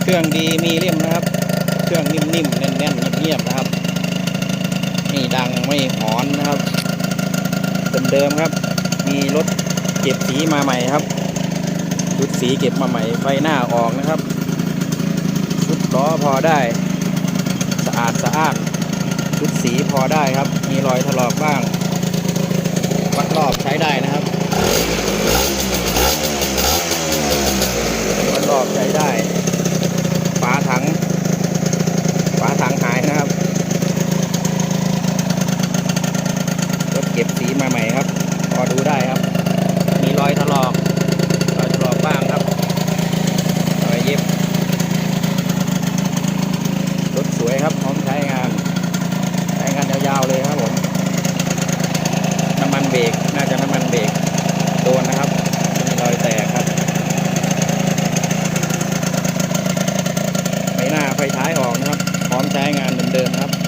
เครื่องดีมีเลี่ยมนะครับ เครื่องนิ่มๆแน่นๆเงียบๆนะครับไม่ดังไม่หอนนะครับเดิมๆครับ มีรถเก็บสีมาใหม่ครับชุดสีเก็บมาใหม่ไฟหน้าออกนะครับ ชุดล้อพอได้ สะอาดสะอ้านชุดสีพอได้ครับ มีรอยถลอกบ้าง ใหม่ครับ พอดูได้ครับ มีรอยถลอก รอยถลอกบ้างครับรอยเย็บ รถสวยครับ พร้อมใช้งาน ใช้งานยาวๆเลยครับผม น้ำมันเบรก น่าจะน้ำมันเบรกโดนนะครับ มีรอยแตกครับใบหน้าไฟท้ายออกนะครับ พร้อมใช้งานเดิมๆครับ